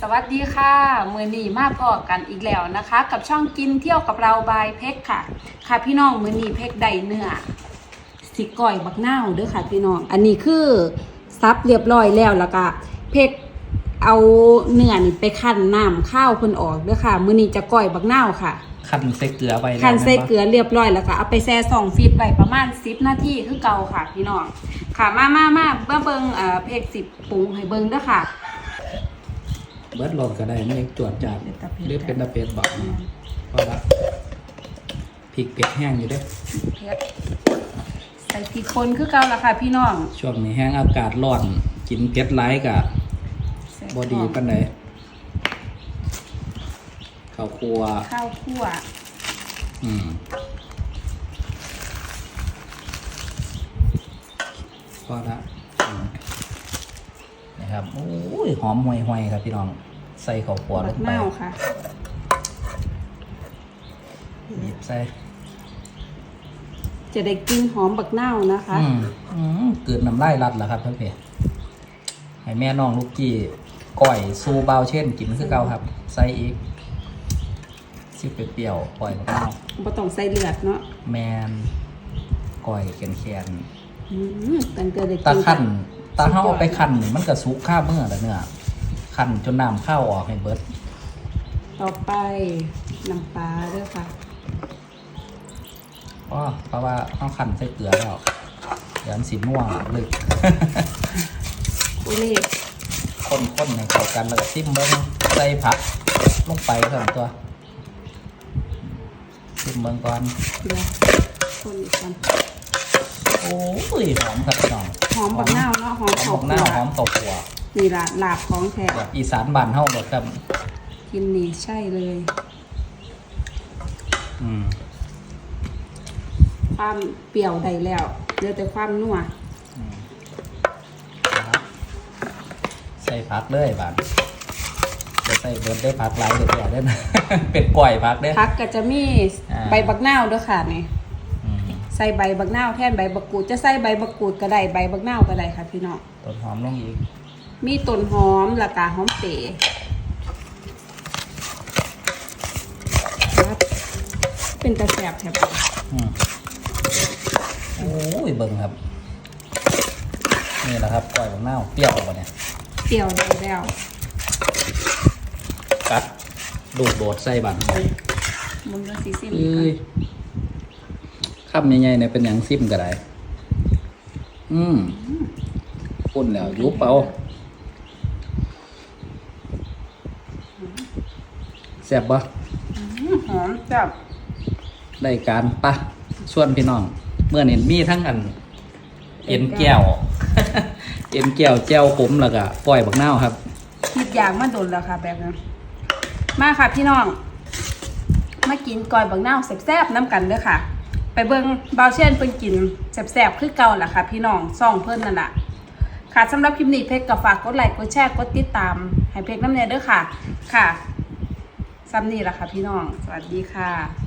สวัสดีค่ะมือนีมาพอกันอีกแล้วนะคะ กับช่องกินเที่ยวกับเราบายเพกค่ะ ค่ะพี่น้องมือนีเพกได้เนื้อสิก่อยบักนาวเด้อค่ะ พี่น้อง อันนี้คือซับเรียบร้อยแล้วแล้วก็เพกเอาเนื้อนี่ไปคั่นน้ำข้าวเพิ่นออกเด้อค่ะ มือนีจะก่อยบักนาวค่ะคันใส่เกลือไปแล้วคั่นใส่แม่นบ่เกลือเรียบร้อยแล้วก็เอาไปแช่สองฟีดไว้ประมาณ10นาทีคือเก่าค่ะ พี่น้องค่ะมามามาเบิ่งเบิ่งเอ่อเพกสิปรุงให้เบิ่งเด้อค่ะเบิร์ดโหลดก็ได้ไม่จวดจัดเป็นตะเพ็ดหรือเป็นตะเป็ดบอกเพราะว่าพริกเป็ดแห้งอยู่เด้วยเพชรใส่พริกป่นคือเก่าละค่ะพี่น้องช่วงนี้แห้งอากาศร้อน กินเป็ดไร้กะใส่บอดีปันใดข้าวครัวข้าวคั่วอืมพอละอืมนะครับโอ้ยหอมห่วยๆครับพี่น้อง ใส่ข้าวครัวลบักงไปนาวค่ะหยิบใส่ จะได้กลินหอมบักนาวนะคะอืมอืมเกิดน้ำลายรัดแล้วครับเพื่อนเพให้แม่น้องลูกกี้ก้อยซูเบาเช่นกินคือเก่าครับ ใส่อีกซิเปรี้ยวๆปล่อยมะนาวบ่ต้องใส่เลือดเนาะแมนก้อยแขนแขนอืมตั้งแต่ได้กินๆตาขั้นตาเฮาเอาไปขั้นนี่มันก็สุกข้าเมื่อแล้วเนื้อ ขั้นจนน้ำข้าวออกให้เบิด ต่อไปน้ำปลาเด้อค่ะเพราะเพราะว่าเฮาขั้นใส่เกลือแล้วเดี๋ยวมันสีม่วงลึกอุ้ยเล็กคนๆให้เข้ากันแล้วก็ซิมเบิ้งใส่ผักลงไปเท่านั้นตัวซิมเบิ้งก่อนเกลือคนอีกกันโอ้ยหอมครับพี่น้องหอมบักนาวเนาะหอมหอข้าวมหน้าคั่วหอมข้าวคั่ว นี่ล่ะลาบของแท้แบบอีสานบ้านเฮาหมดครับ กินนี่ใช่เลยอืมความเปรี้ยวได้แล้วเหลือแต่ความนัวนะครับใส่ผักเลยบานจะใส่เบิดได้ผักหลายเด็ดๆได้นะ เป็นก่อยผักเด้อพักก็จะมีอ่าใบบักนาวด้วยค่ะนี่อืมใส่ใบบักนาวแทนใบบักกูดจะใส่ใบบักกูดก็ได้ใบบักนาวก็ได้ค่ะพี่น้องต้นหอมลงอีก มีต้นหอมและกาหอมเป๋ครับเป็นตะแสบแถบอืมโอ้ยเบิ่งครับ นี่แหละครับก่อยของเน่าวเปรี้ยวออกมาเนี่ยเปรี้ยวได้แล้วกัดดูดโดดใส่บันมึงก็สีซิมเอ้ยคำใหญ่ๆเนี่ยเป็นอย่างซิมก็ได้ อืมปุ่นแล้วยุบเอา ซ่บปะอื้อหอมแบบได้การปะส่วนพี่น้อง เมื่อนี้มีทั้งอัน เอ็นแก้ว เอ็นแก้วแจ้วขมแล้วก็ปล่อยบักนาวครับคิดอย่างมาโดนแล้วค่ะ แบบนั้นมาค่ะพี่น้อง มากินก่อยบักนาวแซ่บๆน้ำกันเด้อค่ะ ไปเบิ่งเบาเช่นเพิ่นกินแซ่บๆคือเก่าล่ะค่ะ พี่น้องซ่องเพิ่นนั่นแหละค่ะสำหรับคลิปนี้เพจก็ฝากกดไลค์กดแชร์กดติดตาม ให้เพจน้ำเนยเด้อค่ะ ค่ะ ซ้ำนี่ล่ะค่ะพี่น้อง สวัสดีค่ะ